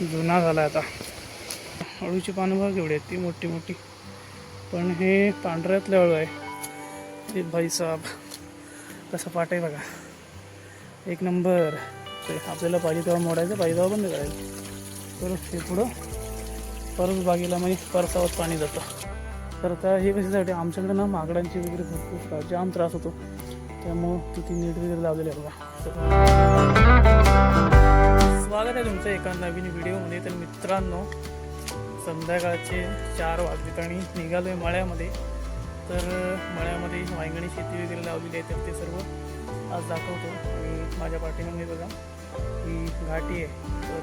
जुना झाला आता. अळूची पानं बघा केवढी आहेत ती मोठी मोठी. पण हे पांढऱ्यातले अळू आहे. ते भाईसाब कसं पाट आहे बघा. एक नंबर. ते आपल्याला पाहिजे तेव्हा मोडायचं पाहिजे तेव्हा बंद करायचं. तर ते पुढं परत बागेला म्हणजे परसावत पाणी जातं. तर आता हे कशासाठी? आमच्याकडे ना माकडांची वगैरे भरपूर जाम त्रास होतो. त्यामुळं तिथे नीट वगैरे लावलेले आहे बघा. स्वागत आहे तुमचं एका नवीन व्हिडिओमध्ये. तर मित्रांनो संध्याकाळचे चार वाजलेत आणि निघालो आहे मळ्यामध्ये. तर मळ्यामध्ये वांगणी शेती वगैरे लावलेली आहे तर ते सर्व आज दाखवतो. आणि माझ्या पाठीमागे बघा ही घाटी आहे. तर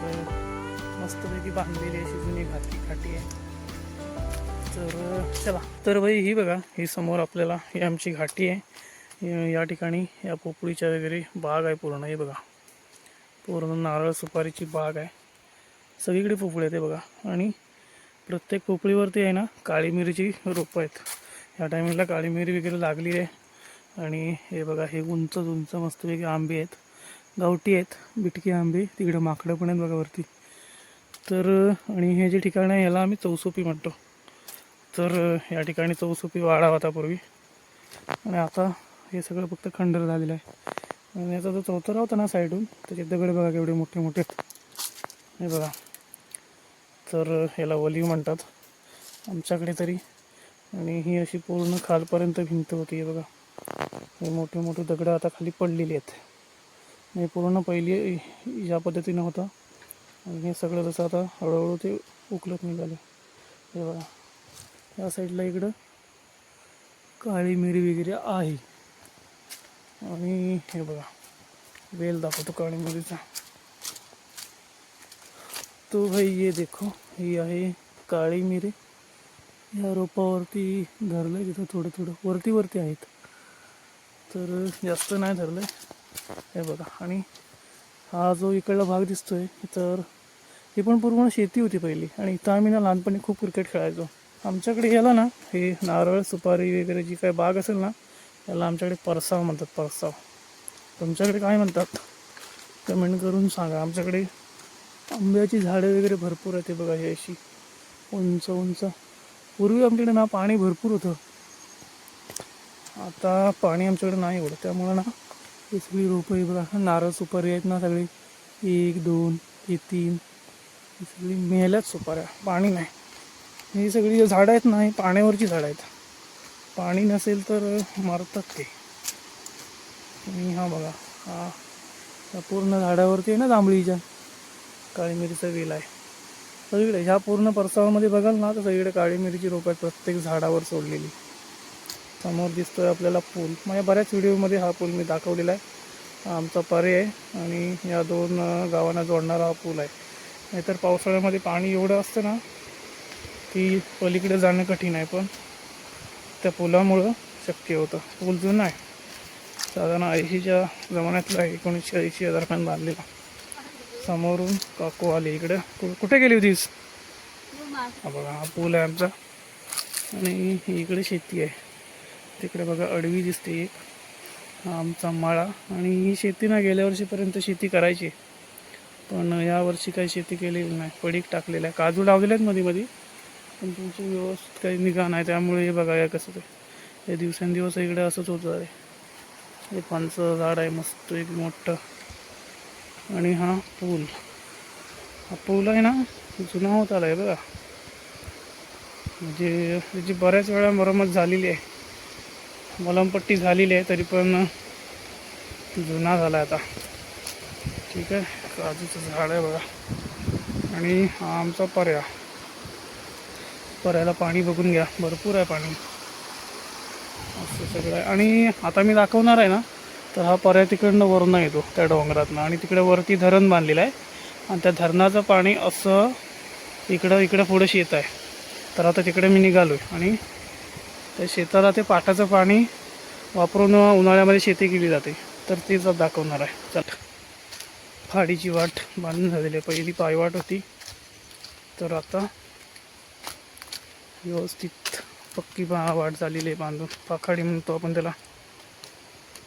मस्तपैकी बांधलेली अशी जुनी घाटी घाटी आहे. तर चला. तर भाई ही बघा ही समोर आपल्याला ही आमची घाटी आहे. या- ठिकाणी या पोपळीच्या वगैरे बाग आहे पूर्ण. हे बघा. पूर्ण नारळ सुपारीची बाग आहे. सगळीकडे पोपळी आहे ते बघा. आणि प्रत्येक पोपळीवरती आहे ना काळी मिरीची रोपं आहेत. या टायमिंगला काळी मिरी वगैरे लागली आहे. आणि हे बघा हे उंच उंच मस्तपैकी आंबे आहेत. गावठी आहेत. बिटकी आंबे तिकडे माकडं पण आहेत बघा वरती. तर आणि हे जे ठिकाण आहे याला आम्ही चौसोपी म्हणतो. तर या ठिकाणी चौसोपी वाढा होता पूर्वी. आणि आता हे सगळं फक्त खंडर झालेलं आहे. आणि याचा जो चौथरा होता ना साईडून त्याचे दगड बघा केवढे मोठे मोठे हे बघा. तर ह्याला वली म्हणतात. आमच्याकडे तरी. आणि ही अशी पूर्ण खालपर्यंत भिंत होती हे बघा. हे मोठे मोठे दगडं आता खाली पडलेली आहेत. हे पूर्ण पहिली या पद्धतीनं होतं. आणि हे सगळं जसं आता हळूहळू ते उकलत निघाले. हे बघा. या साईडला इकडं काळी मिरी वगैरे आहे. आणि हे बघा वेल दाखवतो काळी मिरीचा तो भाई ये देखो ही आहे काळी मिरी. या रोपावरती धरलं आहे तिथं थोडं थोडं. वरती वरती आहेत. तर जास्त नाही धरलं हे बघा आणि हा जो इकडला भाग दिसतोय तर ही पण पूर्ण शेती होती पहिली. आणि इथं आम्ही ना लहानपणी खूप क्रिकेट खेळायचो. आमच्याकडे याला ना हे नारळ सुपारी वगैरे जी काय बाग असेल ना याला आमच्याकडे परसाव म्हणतात परसाव. तुमच्याकडे काय म्हणतात? कमेंट करून सांगा. आमच्याकडे आंब्याची झाडं वगैरे भरपूर आहेत बघा हे अशी उंच उंच. पूर्वी आमच्याकडे ना पाणी भरपूर होतं. आता पाणी आमच्याकडे नाही एवढं. त्यामुळं ना ही सगळी रोपं ही बघा नारळ सुपारी आहेत ना सगळी. एक दोन ते तीन. ही सगळी मेल्याच सुपाऱ्या. पाणी नाही. ही सगळी जी झाडं आहेत ना ही पाण्यावरची झाडं आहेत. पाणी नसेल तर मरतात ते. आणि हा बघा हा या पूर्ण झाडावरती आहे ना जांभळीच्या काळी मिरीचा वेल आहे. सगळीकडे ह्या पूर्ण परसावामध्ये बघाल ना तर सगळीकडे काळी मिरीची रोपं आहेत प्रत्येक झाडावर सोडलेली. समोर दिसतोय आपल्याला पूल. माझ्या बऱ्याच व्हिडिओमध्ये हा पूल मी दाखवलेला आहे. हा आमचा परे आहे आणि या दोन गावांना जोडणारा हा पूल आहे. नाहीतर पावसाळ्यामध्ये पाणी एवढं असतं ना की पलीकडे जाणं कठीण आहे. पण त्या पुलामुळं शक्य होतं. पूल जुना आहे. साधारण ऐंशीच्या जमान्यातला आहे. एकोणीसशे ऐंशी दरम्यान बांधलेला. समोरून काकू आली इकडे. कु- कुठे गेली होतीस हा बघा हा पूल आहे आमचा. आणि ही इकडे शेती आहे. तिकडे बघा अडवी दिसते एक. हा आमचा माळा. आणि ही शेती ना गेल्या वर्षीपर्यंत शेती करायची. पण यावर्षी काही शेती केलेली नाही. पडीक टाकलेलं आहे. काजू लावलेले आहेत मध्ये मध्ये पण तुमची व्यवस्थित काही निगा नाही त्यामुळे हे बघा या कसं ते हे दिवसेंदिवस इकडे असंच होतं आहे हे फणचं झाड आहे मस्त एक मोठं. आणि हा पूल. हा पूल आहे ना जुना होत आला आहे बघा. म्हणजे त्याची बऱ्याच वेळा मरम्मत झालेली आहे. मलमपट्टी झालेली आहे तरी पण जुना झाला आहे आता. ठीक आहे काजूचं झाड आहे बघा. आणि हा आमचा पर्या पर्याला पाणी बघून घ्या. भरपूर आहे पाणी. असं सगळं आहे. आणि आता मी दाखवणार आहे ना तर हा पर्याय तिकडनं वरून येतो त्या डोंगरातनं. आणि तिकडे वरती धरण बांधलेलं आहे. आणि त्या धरणाचं पाणी असं इकडं इकडं पुढे शेत आहे. तर आता तिकडे मी निघालो आहे आणि त्या शेताला ते पाटाचं पाणी वापरून उन्हाळ्यामध्ये शेती केली जाते. तर तेच दाखवणार आहे. चल. फाडीची वाट बांधून झालेली आहे. पहिली पायवाट होती. तर आता व्यवस्थित पक्की पा वाढ झालेली आहे बांधून. पाखाडी म्हणतो आपण त्याला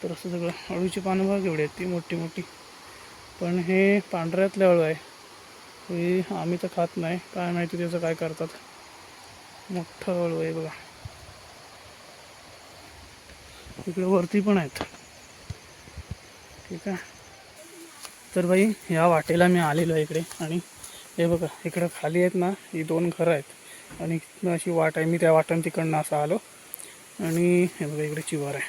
तर असं सगळं अळूची पानं बघा केवढी आहेत ती मोठी मोठी. पण हे पांढऱ्यातलं अळू आहे. हे आम्ही तर खात नाही. काय माहिती त्याचं काय करतात. मोठं अळू आहे बघा. इकडे वरती पण आहेत. ठीक आहे. तर भाई ह्या वाटेला मी आलेलो आहे इकडे. आणि हे बघा इकडं खाली आहेत ना ही दोन घरं आहेत. आणि अशी वाट आहे. मी त्या वाटाने तिकडनं असं आलो. आणि हे बघा इकडे चिवर आहे.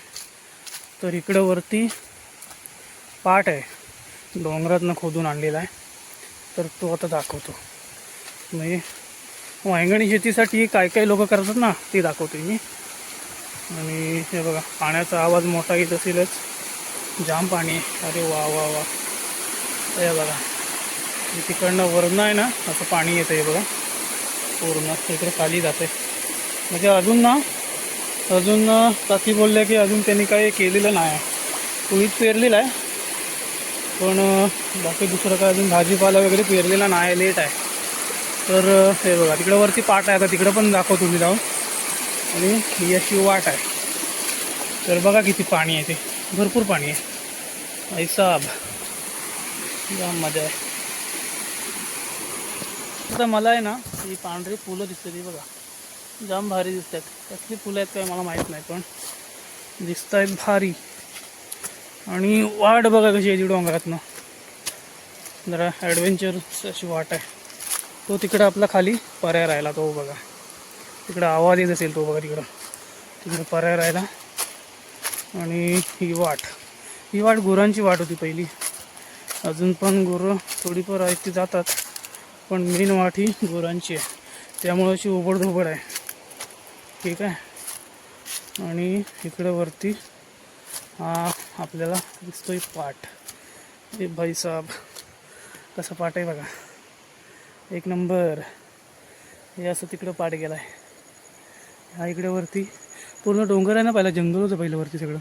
तर इकडं वरती पाट आहे. डोंगरातनं खोदून आणलेला आहे. तर तो आता दाखवतो. म्हणजे वांगणी शेतीसाठी काय काय लोक करतात ना ते दाखवते मी. आणि हे बघा पाण्याचा आवाज मोठा येत असेलच. जाम पाणी आहे. अरे वा वा वा. हे बघा. तिकडनं वरणं आहे ना असं पाणी येतं आहे बघा. पूर्ण. इकडे खाली जाते. म्हणजे अजून ना अजून काकी बोलले की अजून त्यांनी काही केलेलं नाही. आहे पेरलेलं आहे. पण बाकी दुसरं काय अजून भाजीपाला वगैरे पेरलेला नाही लेट आहे. तर हे बघा तिकडं वरती पाट आहे. आता तिकडं पण दाखवतो मी जाऊन. आणि ही अशी वाट आहे. तर बघा किती पाणी आहे ते. भरपूर पाणी आहे. ऐसाब जाम मजा आहे. आता मला आहे ना ही पांढरी फुलं दिसतात ती बघा. जाम भारी दिसतात. कसली फुलं आहेत काय मला माहीत नाही पण दिसत आहेत भारी. आणि वाट बघा कशी आहे ती डोंगरातनं. जरा ॲडव्हेंचर अशी वाट आहे. तो तिकडं आपला खाली पर्याय राहिला तो बघा. तिकडं आवाज येत असेल तो बघा तिकडं. तिकडं पर्याय राहिला. आणि ही वाट. ही वाट गुरांची वाट होती पहिली. अजून पण गुरं थोडीफार आहेत ती जातात. पण मेन वाट ही गुरांची आहे. त्यामुळं अशी उबडधोबड आहे. ठीक आहे? आणि इकडं वरती हा आपल्याला दिसतोय पाट हे भाई साहब कसा पाट आहे बघा. एक नंबर. हे असं तिकडं पाट गेला आहे हा इकडे वरती. पूर्ण डोंगर आहे ना पहिला? जंगल होतं पहिलं वरती सगळं.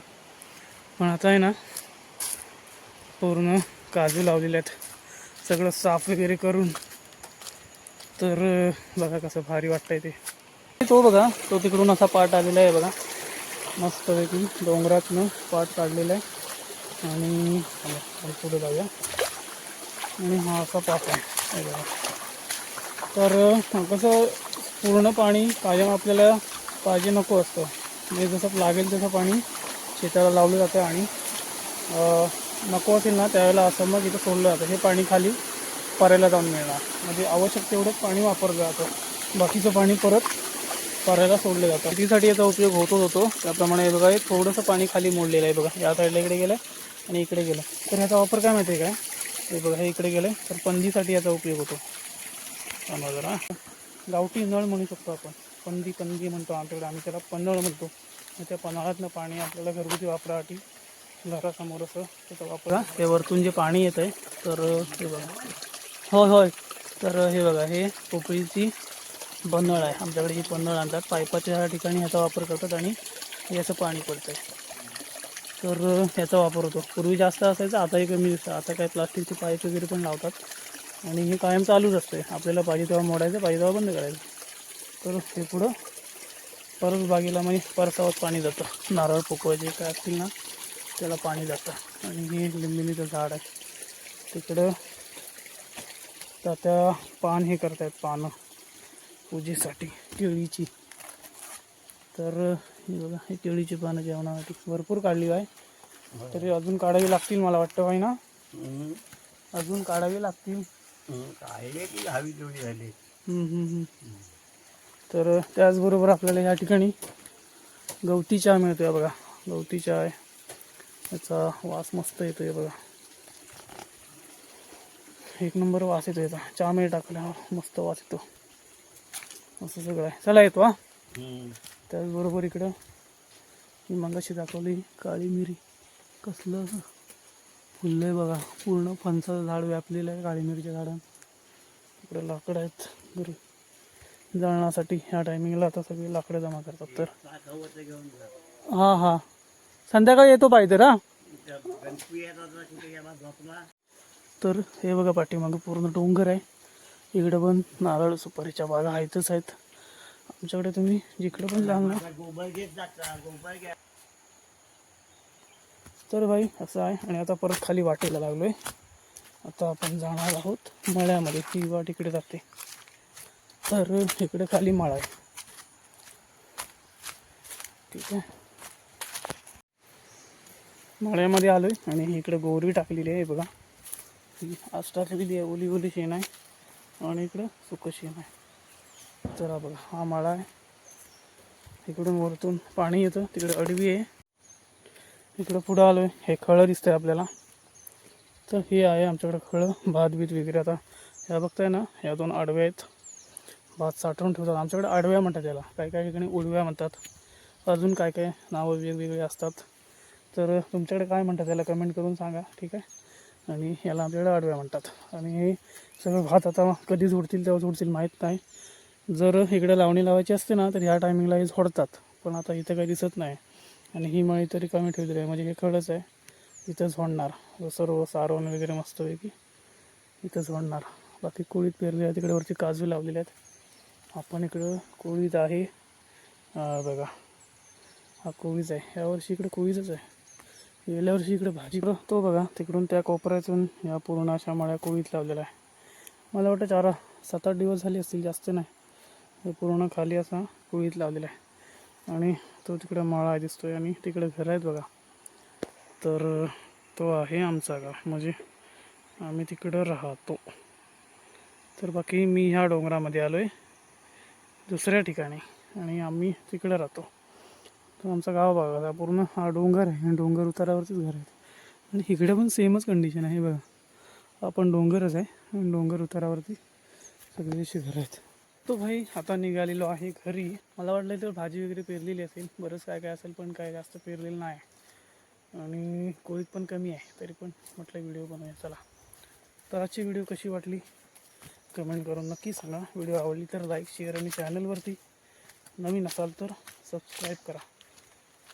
पण आता आहे ना पूर्ण काजू लावलेले आहेत. सगळं साफ वगैरे करून तर बघा कसं भारी वाटतंय ते. तो बघा तो तिकडून असा पाट आलेला आहे बघा. मस्तपैकी डोंगरातनं पाट काढलेला आहे. आणि पुढे जाऊया. आणि हा असा पाट आहे. बघा. तर कसं पूर्ण पाणी कायम आपल्याला पाहिजे नको असतं. म्हणजे जसं लागेल तसं पाणी शेताला लावलं जातं आणि नको असेल ना त्यावेळेला असं मग इथं सोडलं जातं. हे पाणी खाली पाऱ्याला जाऊन मिळणार. म्हणजे आवश्यक तेवढंच पाणी वापरलं जातं. बाकीचं पाणी परत पाऱ्याला सोडलं जातं. शेतीसाठी याचा उपयोग होतोच होतो. त्याप्रमाणे हे बघा हे थोडंसं पाणी खाली मोडलेलं आहे बघा. या साईडला इकडे गेलं आणि इकडे गेलं. तर ह्याचा वापर काय माहिती आहे काय हे बघा हे इकडे गेलं. तर पंदीसाठी याचा उपयोग होतो. थांबा जरा. गावठी नळ म्हणू शकतो आपण. पंदी पंदी म्हणतो आमच्याकडे. आम्ही त्याला पन्हाळ म्हणतो. त्या पन्हाळातनं पाणी आपल्याला घरगुती वापरासाठी घरासमोर असं त्याचा वापरा. हे वरतून जे पाणी येतं आहे तर ते बघा. होय होय. तर हे बघा हे पोपळीची पन्हाळ आहे. आमच्याकडे ही बनळ आणतात. पाईपाच्या ठिकाणी ह्याचा वापर करतात आणि याचं पाणी पडतं आहे तर ह्याचा वापर होतो. पूर्वी जास्त असायचं आताही कमी दिसतं. आता काय प्लास्टिकचे पाईप वगैरे पण लावतात. आणि हे कायम चालूच असते आपल्याला पाहिजे तेव्हा मोडायचं पाहिजे तेव्हा बंद करायचं. तर हे पुढं परत बागेला म्हणजे परसावत पाणी जातं. नारळ पोकळ जे काय असतील ना त्याला पाणी जातं. आणि हे लिंबिनीचं झाड आहे. तिकडं तात्या पान हे करतायत पानं पूजेसाठी केळीची. तर हे बघा हे केळीची पानं जेवणासाठी भरपूर काढली आहे तरी अजून काढावी लागतील मला वाटतं भाई ना? अजून काढावी लागतील. आहे हवी तेवढी झाली. तर त्याचबरोबर आपल्याला या ठिकाणी गवती चहा मिळतोय बघा. गवती चहा आहे. याचा वास मस्त येतोय बघा. एक नंबर वास येतो याचा. चहा मध्ये टाकल्यावर मस्त वास येतो. असं सगळं आहे. चला येतो हा. त्याचबरोबर इकडं मी मगाशी दाखवली काळी मिरी. कसलं असं? फुललं आहे बघा. पूर्ण फणसाचं झाड व्यापलेलं आहे काळी मिरीच्या झाडात. इकडे लाकडं आहेत घरी. जळणासाठी ह्या टायमिंगला आता सगळे लाकडं जमा करतात तर. हां हां. संध्याकाळी येतो पाहिजे हा. तर हे बघा पाठीमागं पूर्ण डोंगर आहे. इकडं पण नारळ सुपारीच्या बागा आहेतच आहेत. आमच्याकडे तुम्ही जिकडं पण जाल गोबर तर भाई असं आहे. आणि आता परत खाली वाटेला लागलो आहे आता आपण जाणार आहोत मळ्यामध्ये. ती वाट इकडे जाते. तर इकडे खाली माळा आहे. ठीक आहे. मळ्यामध्ये आलोय आणि इकडे गोरवी टाकलेली आहे बघा. ही आज आहे ओली ओली शेण आहे आणि इकडं सुकं शेण आहे. चला बघा हा माळा आहे. इकडून वरतून पाणी येतं तिकडे अडवी आहे. इकडं पुढं आलो आहे हे खळं दिसतंय आपल्याला. तर हे आहे आमच्याकडं खळं भात बीत वगैरे आता. ह्या बघताय ना ह्या दोन आडव्या आहेत. भात साठवून ठेवतात. आमच्याकडे आडव्या म्हणतात त्याला काही काही ठिकाणी उडव्या म्हणतात. अजून काय काय नावं वेगवेगळी असतात. तर तुमच्याकडे काय म्हणतात त्याला कमेंट करून सांगा. ठीक आहे? आणि याला आपल्याला आडव्या म्हणतात. आणि हे सगळं भात आता कधी झोडतील तेव्हा झोडतील माहीत नाही. जर इकडे लावणी लावायची असते ना तर ह्या टायमिंगला हे झोडतात पण आता इथं काही दिसत नाही. आणि ही मळी तरी कमी ठेवलेली आहे म्हणजे हे खडच आहे. इथंच होणार सर्व सारवण वगैरे मस्तपैकी इथंच होणार बाकी कोळीत पेरली आहे तिकडे वरती काजू लावलेले आहेत. आपण इकडं कोळीत आहे. बघा. हा कोळीच आहे. यावर्षी इकडे कोळीच आहे. गेल्या वर्षी इकडे भाजी तो बघा. तिकडून त्या कोपऱ्यातून या पूर्ण अशा मळ्या कोळीत लावलेल्या आहे. मला वाटतं चार सात आठ दिवस झाले असतील जास्त नाही. हे पूर्ण खाली असा कुळीत लावलेला आहे. आणि तो तिकडे मळा दिसतोय आणि तिकडे घर आहेत बघा. तर तो आहे आमचा गाव. म्हणजे आम्ही तिकडं राहतो. तर बाकी मी ह्या डोंगरामध्ये आलो आहे दुसऱ्या ठिकाणी. आणि आम्ही तिकडे राहतो. तर आमचा गाव बघा हा पूर्ण हा डोंगर आहे आणि डोंगर उतारावरतीच घर आहेत आणि इकडे पण सेमच कंडिशन आहे बघा. आपण डोंगरच आहे आणि डोंगर उतारावरती सगळी अशी घरं आहेत. तो भाई आता निघालेलो आहे घरी. मला वाटलं तर भाजी वगैरे पेरलेली असेल. बरंच काय काय असेल पण काय जास्त पेरलेलं नाही. आणि कोळीत पण कमी आहे तरी पण म्हटलं व्हिडिओ बनवूया. चला. तर आजची व्हिडिओ कशी वाटली? कमेंट करून नक्की सांगा. व्हिडिओ आवडली तर लाईक शेअर आणि चॅनलवरती नवीन असाल तर सबस्क्राईब करा.